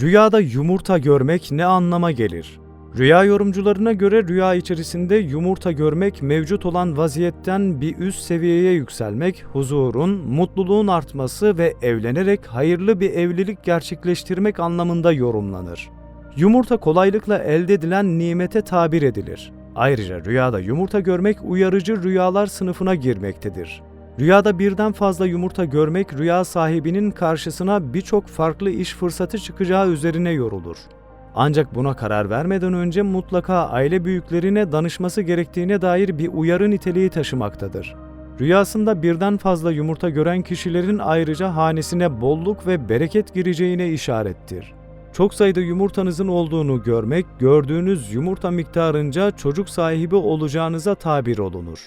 Rüyada yumurta görmek ne anlama gelir? Rüya yorumcularına göre rüya içerisinde yumurta görmek mevcut olan vaziyetten bir üst seviyeye yükselmek, huzurun, mutluluğun artması ve evlenerek hayırlı bir evlilik gerçekleştirmek anlamında yorumlanır. Yumurta kolaylıkla elde edilen nimete tabir edilir. Ayrıca rüyada yumurta görmek uyarıcı rüyalar sınıfına girmektedir. Rüyada birden fazla yumurta görmek rüya sahibinin karşısına birçok farklı iş fırsatı çıkacağı üzerine yorulur. Ancak buna karar vermeden önce mutlaka aile büyüklerine danışması gerektiğine dair bir uyarı niteliği taşımaktadır. Rüyasında birden fazla yumurta gören kişilerin ayrıca hanesine bolluk ve bereket gireceğine işarettir. Çok sayıda yumurtanızın olduğunu görmek, gördüğünüz yumurta miktarınca çocuk sahibi olacağınıza tabir olunur.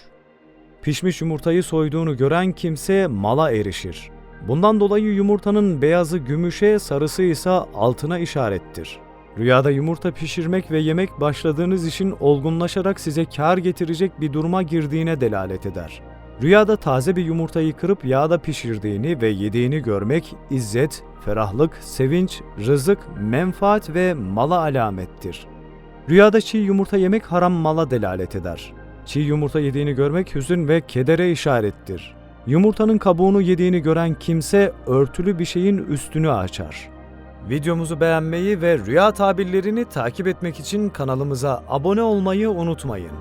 Pişmiş yumurtayı soyduğunu gören kimse mala erişir. Bundan dolayı yumurtanın beyazı gümüşe, sarısı ise altına işarettir. Rüyada yumurta pişirmek ve yemek başladığınız işin olgunlaşarak size kar getirecek bir duruma girdiğine delalet eder. Rüyada taze bir yumurtayı kırıp yağda pişirdiğini ve yediğini görmek izzet, ferahlık, sevinç, rızık, menfaat ve mala alamettir. Rüyada çiğ yumurta yemek haram mala delalet eder. Çiğ yumurta yediğini görmek hüzün ve kedere işarettir. Yumurtanın kabuğunu yediğini gören kimse örtülü bir şeyin üstünü açar. Videomuzu beğenmeyi ve rüya tabirlerini takip etmek için kanalımıza abone olmayı unutmayın.